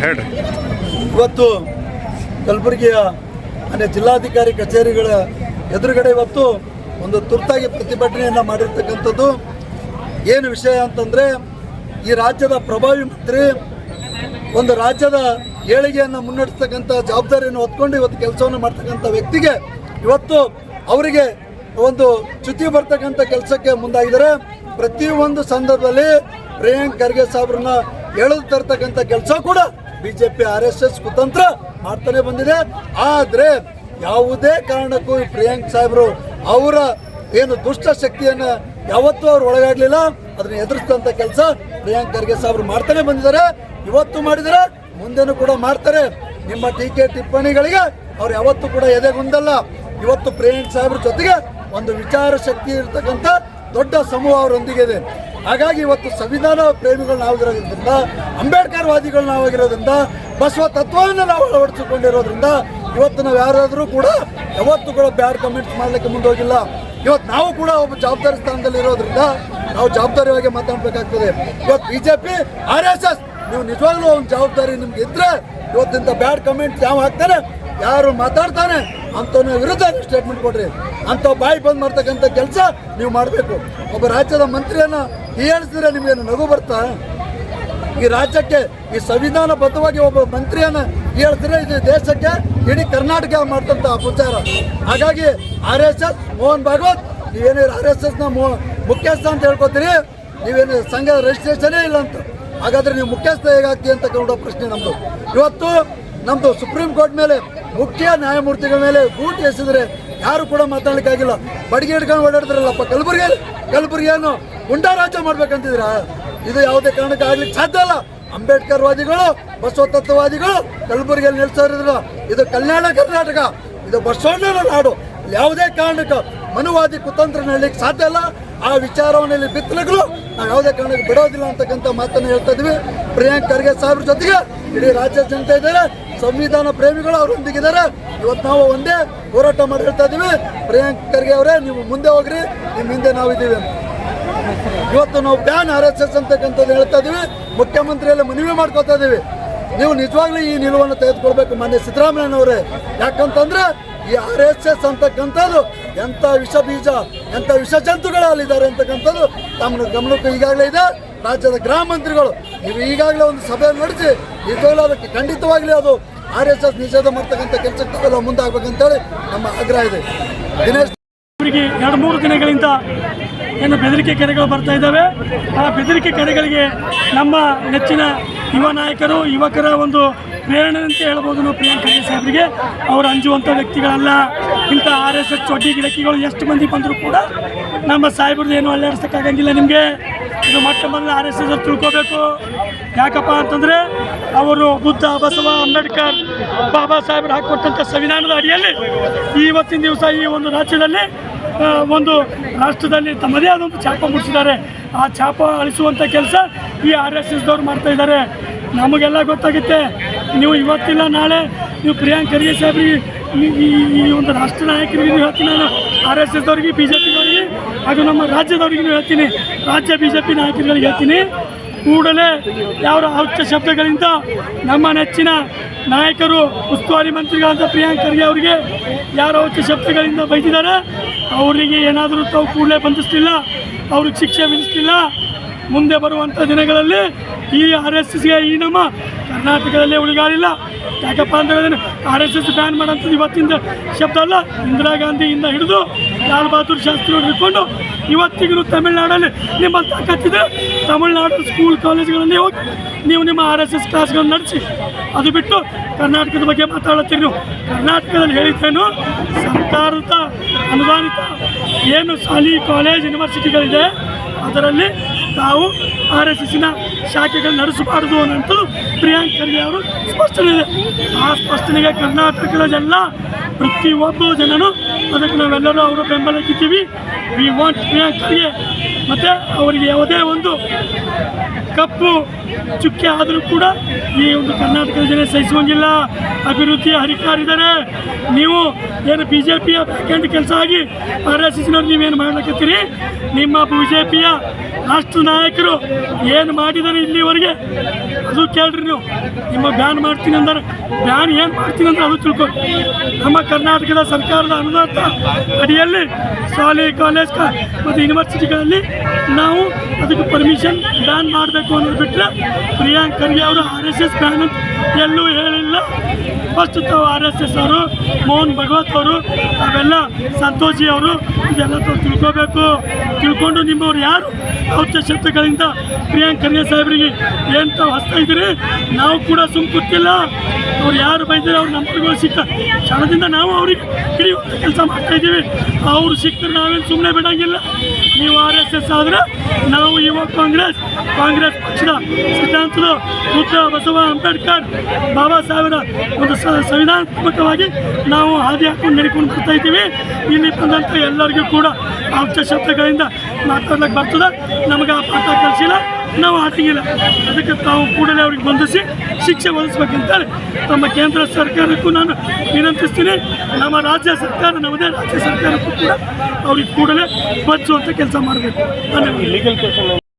ಹೇಳ್ರಿ ಇವತ್ತು ಕಲಬುರಗಿಯ ಮನೆ ಜಿಲ್ಲಾಧಿಕಾರಿ ಕಚೇರಿಗಳ ಎದುರುಗಡೆ ಇವತ್ತು ಒಂದು ತುರ್ತಾಗಿ ಪ್ರತಿಭಟನೆಯನ್ನು ಮಾಡಿರ್ತಕ್ಕಂಥದ್ದು. ಏನು ವಿಷಯ ಅಂತಂದರೆ, ಈ ರಾಜ್ಯದ ಪ್ರಭಾವಿ ಮಂತ್ರಿ ಒಂದು ರಾಜ್ಯದ ಏಳಿಗೆಯನ್ನು ಮುನ್ನಡೆಸ್ತಕ್ಕಂಥ ಜವಾಬ್ದಾರಿಯನ್ನು ಹೊತ್ಕೊಂಡು ಇವತ್ತು ಕೆಲಸವನ್ನು ಮಾಡ್ತಕ್ಕಂಥ ವ್ಯಕ್ತಿಗೆ ಇವತ್ತು ಅವರಿಗೆ ಒಂದು ಚ್ಯುತಿ ಬರ್ತಕ್ಕಂಥ ಕೆಲಸಕ್ಕೆ ಮುಂದಾಗಿದ್ದಾರೆ. ಪ್ರತಿಯೊಂದು ಸಂದರ್ಭದಲ್ಲಿ ಪ್ರಿಯಾಂಕ್ ಖರ್ಗೆ ಸಾಹೇಬ್ರನ್ನ ಎಳೆದು ತರ್ತಕ್ಕಂಥ ಕೆಲಸ ಕೂಡ ಬಿಜೆಪಿ, ಆರ್ ಎಸ್ ಎಸ್ ಕುತಂತ್ರ ಮಾಡ್ತಾನೆ ಬಂದಿದೆ. ಆದರೆ ಯಾವುದೇ ಕಾರಣಕ್ಕೂ ಈ ಪ್ರಿಯಾಂಕ್ ಸಾಹೇಬರು ಅವರ ಏನು ದುಷ್ಟ ಶಕ್ತಿಯನ್ನು ಯಾವತ್ತೂ ಅವ್ರು ಒಳಗಾಡಲಿಲ್ಲ. ಅದನ್ನ ಎದುರಿಸಿದಂಥ ಕೆಲಸ ಪ್ರಿಯಾಂಕ್ ಖರ್ಗೆ ಸಾಹೇಬರು ಮಾಡ್ತಾನೆ ಬಂದಿದ್ದಾರೆ. ಇವತ್ತು ಮಾಡಿದರೆ ಮುಂದೆನೂ ಕೂಡ ಮಾಡ್ತಾರೆ. ನಿಮ್ಮ ಟೀಕೆ ಟಿಪ್ಪಣಿಗಳಿಗೆ ಅವ್ರು ಯಾವತ್ತೂ ಕೂಡ ಎದೆಗುಂದಲ್ಲ ಇವತ್ತು ಪ್ರಿಯಾಂಕ್ ಸಾಹೇಬ್ರ ಜೊತೆಗೆ ಒಂದು ವಿಚಾರ ಶಕ್ತಿ ಇರ್ತಕ್ಕಂಥ ದೊಡ್ಡ ಸಮೂಹ ಅವರೊಂದಿಗೆ ಇದೆ. ಹಾಗಾಗಿ ಇವತ್ತು ಸಂವಿಧಾನ ಪ್ರೇಮಿಗಳು ನಾವಾಗಿರೋದ್ರಿಂದ ಅಂಬೇಡ್ಕರ್ ವಾದಿಗಳು ನಾವಾಗಿರೋದ್ರಿಂದ ಬಸವ ತತ್ವವನ್ನು ನಾವು ಅಳವಡಿಸಿಕೊಂಡಿರೋದ್ರಿಂದ ಇವತ್ತು ನಾವು ಯಾರಾದರೂ ಕೂಡ ಯಾವತ್ತೂ ಕೂಡ ಬ್ಯಾಡ್ ಕಮೆಂಟ್ಸ್ ಮಾಡಲಿಕ್ಕೆ ಮುಂದೋಗಿಲ್ಲ. ಇವತ್ತು ನಾವು ಕೂಡ ಒಬ್ಬ ಜವಾಬ್ದಾರಿ ಸ್ಥಾನದಲ್ಲಿ ಇರೋದ್ರಿಂದ ನಾವು ಜವಾಬ್ದಾರಿಯಾಗಿ ಮಾತಾಡಬೇಕಾಗ್ತದೆ. ಇವತ್ತು B J P R S S ನೀವು ನಿಜವಾಗ್ಲೂ ಒಂದು ಜವಾಬ್ದಾರಿ ನಿಮ್ಗೆ ಇದ್ರೆ ಇವತ್ತಿಂತ ಬ್ಯಾಡ್ ಕಮೆಂಟ್ಸ್ ಯಾವ ಹಾಕ್ತಾರೆ? ಯಾರು ಮಾತಾಡ್ತಾನೆ, ಅಂಥವ್ನ ವಿರುದ್ಧ ಸ್ಟೇಟ್ಮೆಂಟ್ ಕೊಡ್ರಿ. ಅಂಥ ಬಾಯಿ ಬಂದ್ ಮಾಡ್ತಕ್ಕಂಥ ಕೆಲಸ ನೀವು ಮಾಡಬೇಕು. ಒಬ್ಬ ರಾಜ್ಯದ ಮಂತ್ರಿಯನ್ನ ಹೀಯಾಳಿಸಿದ್ರೆ ನಿಮಗೇನು ನಗು ಬರ್ತಾ? ಈ ರಾಜ್ಯಕ್ಕೆ, ಈ ಸಂವಿಧಾನಬದ್ಧವಾಗಿ ಒಬ್ಬ ಮಂತ್ರಿಯನ್ನ ಹೇಳಿದ್ರೆ ಇದು ದೇಶಕ್ಕೆ ಇಡೀ ಕರ್ನಾಟಕ ಮಾಡ್ತಂಥ ಅಪಚಾರ. ಹಾಗಾಗಿ R S S Mohan Bhagwat, ನೀವೇನು ಆರ್ ಎಸ್ ಎಸ್ನ ಮೋ, ಮುಖ್ಯಸ್ಥ ಅಂತ ಹೇಳ್ಕೊತೀರಿ, ನೀವೇನು ಸಂಘದ ರಿಜಿಸ್ಟ್ರೇಷನೇ ಇಲ್ಲ ಅಂತ. ಹಾಗಾದ್ರೆ ನೀವು ಮುಖ್ಯಸ್ಥ ಹೇಗಾಗ್ತೀವಿ ಅಂತ ಪ್ರಶ್ನೆ ನಮ್ಮದು ಇವತ್ತು ನಮ್ಮದು ಸುಪ್ರೀಂ ಕೋರ್ಟ್ ಮೇಲೆ ಮುಖ್ಯ ನ್ಯಾಯಮೂರ್ತಿಗಳ ಮೇಲೆ ಗೂಟು ಎಸೆದ್ರೆ ಯಾರು ಕೂಡ ಮಾತಾಡ್ಲಿಕ್ಕಾಗಿಲ್ಲ. ಬಡಿಗೆ ಹಿಡ್ಕೊಂಡು ಕಲಬುರಗಿ, ಕಲಬುರಗಿಯನ್ನು ಗುಂಡಾ ರಾಜ್ಯ ಮಾಡ್ಬೇಕಂತಿದ್ರ ಇದು ಯಾವುದೇ ಕಾರಣಕ್ಕೆ ಆಗ್ಲಿಕ್ಕೆ ಸಾಧ್ಯ ಇಲ್ಲ. ಅಂಬೇಡ್ಕರ್ ವಾದಿಗಳು ಬಸವ ತತ್ವವಾದಿಗಳು ಕಲಬುರಗಿಯಲ್ಲಿ ನಿಲ್ಸೋರಿದ್ರು. ಇದು ಕಲ್ಯಾಣ ಕರ್ನಾಟಕ, ಇದು ಬಸವಣ್ಣನ ನಾಡು. ಯಾವುದೇ ಕಾರಣಕ್ಕೆ ಮನುವಾದಿ ಕುತಂತ್ರ ನಡಲಿಕ್ಕೆ ಸಾಧ್ಯ ಇಲ್ಲ. ಆ ವಿಚಾರವನ್ನು ಇಲ್ಲಿ ಬಿತ್ತಲಗಳು, ನಾವು ಯಾವುದೇ ಕಾರಣಕ್ಕೆ ಬಿಡೋದಿಲ್ಲ ಅಂತಕ್ಕಂಥ ಮಾತನ್ನು ಹೇಳ್ತಾ ಇದ್ವಿ ಪ್ರಿಯಾಂಕ್ ಖರ್ಗೆ ಸಾಹೇಬ್ರ ಜೊತೆಗೆ ಇಡೀ ರಾಜ್ಯ ಜನತೆ ಇದ್ದಾರೆ. ಸಂವಿಧಾನ ಪ್ರೇಮಿಗಳು ಅವರೊಂದಿಗಿದ್ದಾರೆ. ಇವತ್ತು ನಾವು ಒಂದೇ ಹೋರಾಟ ಮಾಡಿ ಹೇಳ್ತಾ ಇದ್ದೀವಿ ಪ್ರಿಯಾಂಕ್ ಖರ್ಗೆ ಅವರೇ, ನೀವು ಮುಂದೆ ಹೋಗ್ರಿ, ನಿಮ್ಮ ಹಿಂದೆ ನಾವಿದ್ದೀವಿ ಅಂತ. ಇವತ್ತು ನಾವು ಬ್ಯಾನ್ ಆರ್ ಎಸ್ ಎಸ್ ಅಂತಕ್ಕಂಥದ್ದು ಹೇಳ್ತಾ ಇದ್ದೀವಿ ಮುಖ್ಯಮಂತ್ರಿಯಲ್ಲಿ ಮನವಿ ಮಾಡ್ಕೋತಾ ಇದ್ದೀವಿ ನೀವು ನಿಜವಾಗ್ಲೂ ಈ ನಿಲುವನ್ನು ತೆಗೆದುಕೊಳ್ಬೇಕು ಮಾನ್ಯ ಸಿದ್ದರಾಮಯ್ಯನವರೇ ಯಾಕಂತಂದ್ರೆ ಈ ಆರ್ ಎಸ್ ಎಸ್ ಅಂತಕ್ಕಂಥದ್ದು ಎಂಥ ವಿಷ ಬೀಜ ಎಂಥ ವಿಷ ಜಂತುಗಳಲ್ಲಿದ್ದಾರೆ ಅಂತಕ್ಕಂಥದ್ದು ತಮ್ಮ ಗಮನಕ್ಕೆ ಈಗಾಗಲೇ ಇದೆ. ರಾಜ್ಯದ ಗ್ರಾಮ ಮಂತ್ರಿಗಳು, ನೀವು ಈಗಾಗಲೇ ಒಂದು ಸಭೆ ನಡೆಸಿ ನಿಜವಾಗ್ಲೂ ಅದಕ್ಕೆ ಖಂಡಿತವಾಗಲಿ ಅದು ಆರ್ ಎಸ್ ಎಸ್ ನಿಷೇಧ ಮಾಡ್ತಕ್ಕಂಥ ಕೆಲಸಕ್ಕೆ ಮುಂದಾಗಬೇಕಂತೇಳಿ ನಮ್ಮ ಆಗ್ರಹ ಇದೆ. ದಿನೇಶ್ ಅವರಿಗೆ ಎರಡು ಮೂರು ದಿನಗಳಿಂದ ಏನು ಬೆದರಿಕೆ ಕರೆಗಳು ಬರ್ತಾ ಇದ್ದಾವೆ. ಆ ಬೆದರಿಕೆ ಕರೆಗಳಿಗೆ ನಮ್ಮ ನೆಚ್ಚಿನ ಯುವ ನಾಯಕರು, ಯುವಕರ ಒಂದು ಪ್ರೇರಣೆ ಅಂತ ಹೇಳ್ಬೋದು ನಾವು ಪ್ರಿಯಾಂಕ್ ಖರ್ಗೆ ಸಾಹೇಬರಿಗೆ. ಅವರು ಅಂಜುವಂಥ ವ್ಯಕ್ತಿಗಳಲ್ಲ. ಇಂಥ ಆರ್ ಎಸ್ ಎಸ್ ಚೊಡ್ಡಿ ಗಿಡಕಿಗಳು ಎಷ್ಟು ಮಂದಿ ಬಂದರೂ ಕೂಡ ನಮ್ಮ ಸಾಹೇಬ್ರದ್ದು ಏನು ಅಲ್ಲಾಡಿಸೋಕ್ಕಾಗಂಗಿಲ್ಲ ನಿಮಗೆ. ಇದು ಮೊಟ್ಟ ಮೊದಲು ಆರ್ ಎಸ್ ಎಸ್ ತಿಳ್ಕೋಬೇಕು. ಯಾಕಪ್ಪ ಅಂತಂದರೆ ಅವರು ಬುದ್ಧ, ಬಸವ, ಅಂಬೇಡ್ಕರ್, ಬಾಬಾ ಸಾಹೇಬ್ರು ಹಾಕಿಕೊಟ್ಟಂಥ ಸಂವಿಧಾನದ ಅಡಿಯಲ್ಲಿ ಇವತ್ತಿನ ದಿವಸ ಈ ಒಂದು ರಾಜ್ಯದಲ್ಲಿ ಒಂದು ರಾಷ್ಟ್ರದಲ್ಲಿ ತಮ್ಮದೇ ಆದ ಒಂದು ಛಾಪ ಮೂಡಿಸಿದ್ದಾರೆ ಆ ಛಾಪ ಅಳಿಸುವಂಥ ಕೆಲಸ ಈ ಆರ್ ಎಸ್ ಎಸ್ದವ್ರು ಮಾಡ್ತಾ ಇದ್ದಾರೆ. ನಮಗೆಲ್ಲ ಗೊತ್ತಾಗುತ್ತೆ. ನೀವು ಇವತ್ತಿಲ್ಲ, ನಾಳೆ ನೀವು ಪ್ರಿಯಾಂಕ್ ಖರ್ಗೆ ಸಾಹೇಬ್ರಿಗೆ, ಈ- ಒಂದು ರಾಷ್ಟ್ರ ನಾಯಕರಿಗೆ ಹೇಳ್ತೀನಿ, ನಾನು ಆರ್ ಎಸ್ ಎಸ್ದವ್ರಿಗೆ ಬಿ ಜೆ ಪಿಗಳಿಗೆ ಹಾಗೂ ನಮ್ಮ ರಾಜ್ಯದವ್ರಿಗೂ ಹೇಳ್ತೀನಿ, ರಾಜ್ಯ ಬಿ ಜೆ ಪಿ ನಾಯಕರುಗಳಿಗೆ ಹೇಳ್ತೀನಿ. ಕೂಡಲೇ ಯಾವ ಔಚ್ಚ ಶಬ್ದಗಳಿಂದ ನಮ್ಮ ನೆಚ್ಚಿನ ನಾಯಕರು, ಉಸ್ತುವಾರಿ ಮಂತ್ರಿಗಳಾದ ಪ್ರಿಯಾಂಕ್ ಖರ್ಗೆ ಅವರಿಗೆ ಯಾರು ಔಚ್ಚ ಶಬ್ದಗಳಿಂದ ಬೈದಿದ್ದಾರೆ, ಅವರಿಗೆ ಏನಾದರೂ ತಾವು ಕೂಡಲೇ ಬಂಧಿಸ್ತಿಲ್ಲ ಅವ್ರಿಗೆ ಶಿಕ್ಷೆ ವಿಧಿಸಲಿಲ್ಲ ಮುಂದೆ ಬರುವಂಥ ದಿನಗಳಲ್ಲಿ ಈ ಆರ್ ಎಸ್ ಎಸ್ಗೆ ಈ ನಮ್ಮ ಕರ್ನಾಟಕದಲ್ಲೇ ಉಳಿಗಾಲಿಲ್ಲ. ಯಾಕಪ್ಪ ಅಂತ ಹೇಳಿದ್ರೆ ಆರ್ ಎಸ್ ಎಸ್ ಬ್ಯಾನ್ ಮಾಡೋಂಥದ್ದು ಇವತ್ತಿಂದ ಶಬ್ದ ಅಲ್ಲ. ಇಂದಿರಾ ಗಾಂಧಿಯಿಂದ ಹಿಡಿದು ಲಾಲ್ ಬಹದ್ದೂರ್ ಶಾಸ್ತ್ರಿ ಹಿಡ್ಕೊಂಡು ಇವತ್ತಿಗೂ ತಮಿಳ್ನಾಡಲ್ಲಿ ನಿಮ್ಮ ತಾಕತ್ತಿದೆ. ತಮಿಳ್ನಾಡು ಸ್ಕೂಲ್ ಕಾಲೇಜುಗಳಲ್ಲಿ ಹೋಗಿ ನೀವು ನಿಮ್ಮ ಆರ್ ಎಸ್ ಎಸ್ ಕ್ಲಾಸ್ಗಳನ್ನು ನಡೆಸಿ. ಅದು ಬಿಟ್ಟು ಕರ್ನಾಟಕದ ಬಗ್ಗೆ ಮಾತಾಡುತ್ತೀರಿ ನೀವು. ಕರ್ನಾಟಕದಲ್ಲಿ ಹೇಳಿದ್ದೇನು, ಸರ್ಕಾರದ ಅನುದಾನಿತ ಏನು ಶಾಲಿ ಕಾಲೇಜ್ ಯೂನಿವರ್ಸಿಟಿಗಳಿದೆ ಅದರಲ್ಲಿ ತಾವು ಆರ್ ಎಸ್ ಎಸ್ಸಿನ ಶಾಖೆಗಳು ನಡೆಸಬಾರದು ಅನ್ನೋಂಥದ್ದು ಪ್ರಿಯಾಂಕ್ ಖರ್ಗೆ ಅವರು ಸ್ಪಷ್ಟನೆ ಇದೆ. ಆ ಸ್ಪಷ್ಟನೆಗೆ ಕರ್ನಾಟಕದ ಜನ ಪ್ರತಿಯೊಬ್ಬ ಜನನು ಅದಕ್ಕೆ ನಾವೆಲ್ಲರೂ ಅವರು ಬೆಂಬಲಕ್ಕಿದ್ದೀವಿ ವಿ ವಾಂಟ್ ಪ್ರಿಯಾಂಕ್ ಖರ್ಗೆ ಮತ್ತು ಅವರಿಗೆ ಯಾವುದೇ ಒಂದು ಕಪ್ಪು, ಚುಕ್ಕೆ ಆದರೂ ಕೂಡ ಈ ಒಂದು ಕರ್ನಾಟಕದ ಜನ ಸಹಿಸುವಂಗಿಲ್ಲ. ಅಭಿವೃದ್ಧಿಯ ಹರಿಕಾರಿದ್ದಾರೆ ನೀವು ಏನು ಬಿ ಜೆ ಪಿಯ ಬ್ಯಾಕೆಂಡ್ ಕೆಲಸ ಆಗಿ ಆರ್ ಎಸ್ ಎಸ್ನವ್ರು ನೀವೇನು ಮಾಡ್ಲಿಕ್ಕತ್ತೀರಿ ನಿಮ್ಮ ಬಿ ಜೆ ಪಿಯ ರಾಷ್ಟ್ರ ನಾಯಕರು ಏನು ಮಾಡಿದ್ದಾರೆ ಇಲ್ಲಿವರೆಗೆ? ಅದು ಕೇಳ್ರಿ ನೀವು. ನಿಮ್ಮ ಬ್ಯಾನ್ ಮಾಡ್ತೀನಿ ಅಂದರೆ. ಬ್ಯಾನ್ ಏನು ಮಾಡ್ತೀನಿ ಅಂದ್ರೆ ಅದು ತಿಳ್ಕೊಂಡು ನಮ್ಮ ಕರ್ನಾಟಕದ ಸರ್ಕಾರದ ಅನುದಾನ ಅಡಿಯಲ್ಲಿ ಶಾಲೆ, ಕಾಲೇಜ್ ಮತ್ತು ಯೂನಿವರ್ಸಿಟಿಗಳಲ್ಲಿ ನಾವು ಅದಕ್ಕೆ ಪರ್ಮಿಷನ್ ಬ್ಯಾನ್ ಮಾಡಬೇಕು ಅನ್ನೋದು ಬಿಟ್ಟರೆ ಪ್ರಿಯಾಂಕ್ ಖರ್ಗೆ ಅವರು ಆರ್ ಎಸ್ ಎಸ್ ಬ್ಯಾನ್ ಎಲ್ಲೂ ಹೇಳಿಲ್ಲ. ಫಸ್ಟ್ ತಾವು ಆರ್ ಎಸ್ ಎಸ್ ಅವರು, ಮೋಹನ್ ಭಗವತ್ ಅವರು ಅವೆಲ್ಲ ಸಂತೋಷಿ ಅವರು, ಇದೆಲ್ಲ ತಾವು ತಿಳ್ಕೋಬೇಕು. ತಿಳ್ಕೊಂಡು ನಿಮ್ಮವ್ರು ಯಾರು? ಔಚ್ಯ ಶಬ್ದಗಳಿಂದ ಪ್ರಿಯಾಂಕ್ ಖರ್ಗೆ ಸಾಹೇಬರಿಗೆ ಏನು ತಾವು ಹಸ್ತಾ ಇದ್ದೀರಿ? ನಾವು ಕೂಡ ಸುಮ್ಮ ಕೂತಿಲ್ಲ. ಅವ್ರು ಯಾರು ಬೈದರೆ ಅವ್ರು ನಂಬರ್ಗಳು ಸಿಕ್ಕ ಕ್ಷಣದಿಂದ ನಾವು ಅವ್ರಿಗೆ ಕೆಲಸ ಮಾಡ್ತಾ ಇದ್ದೀವಿ. ಅವ್ರು ಸಿಕ್ಕರೆ ನಾವೇನು ಸುಮ್ಮನೆ ಬಿಡಂಗಿಲ್ಲ. ನೀವು ಆರ್ ಎಸ್ ಎಸ್ ಆದರೆ ನಾವು ಯುವ ಕಾಂಗ್ರೆಸ್ ಕಾಂಗ್ರೆಸ್ ಪಕ್ಷದ ಸಿದ್ಧಾಂತದ ಪುತ್ರ ಬಸವ ಅಂಬೇಡ್ಕರ್ ಬಾಬಾ ಸಾಹೇಬರ ಒಂದು ಸಂವಿಧಾನಾತ್ಮಕವಾಗಿ ನಾವು ಹಾದಿ ಹಾಕೊಂಡು ನಡ್ಕೊಂಡು ಬರ್ತಾ ಇದ್ದೀವಿ. ಇಲ್ಲಿ ಬಂದಂಥ ಎಲ್ಲರಿಗೂ ಕೂಡ ಆಪ್ತ ಶಬ್ದಗಳಿಂದ ಮಾತಾಡ್ಲಿಕ್ಕೆ ಬರ್ತದೆ. ನಮಗೆ ಆ ಪಾಠ ಕಲಿಸಿಲ್ಲ. ನಾವು ಆತಿಗಿಲ್ಲ ಅದಕ್ಕೆ ತಾವು ಕೂಡಲೇ ಅವ್ರಿಗೆ ಬಂಧಿಸಿ ಶಿಕ್ಷೆ ಒದಗಿಸ್ಬೇಕಂತೇಳಿ ನಮ್ಮ ಕೇಂದ್ರ ಸರ್ಕಾರಕ್ಕೂ ನಾನು ವಿನಂತಿಸ್ತೀನಿ. ನಮ್ಮ ರಾಜ್ಯ ಸರ್ಕಾರ ನಮ್ಮದೇ ರಾಜ್ಯ ಸರ್ಕಾರಕ್ಕೂ ಕೂಡ ಅವ್ರಿಗೆ ಕೂಡಲೇ ಬಚ್ಚುವಂಥ ಕೆಲಸ ಮಾಡಬೇಕು. ಧನ್ಯವಾದ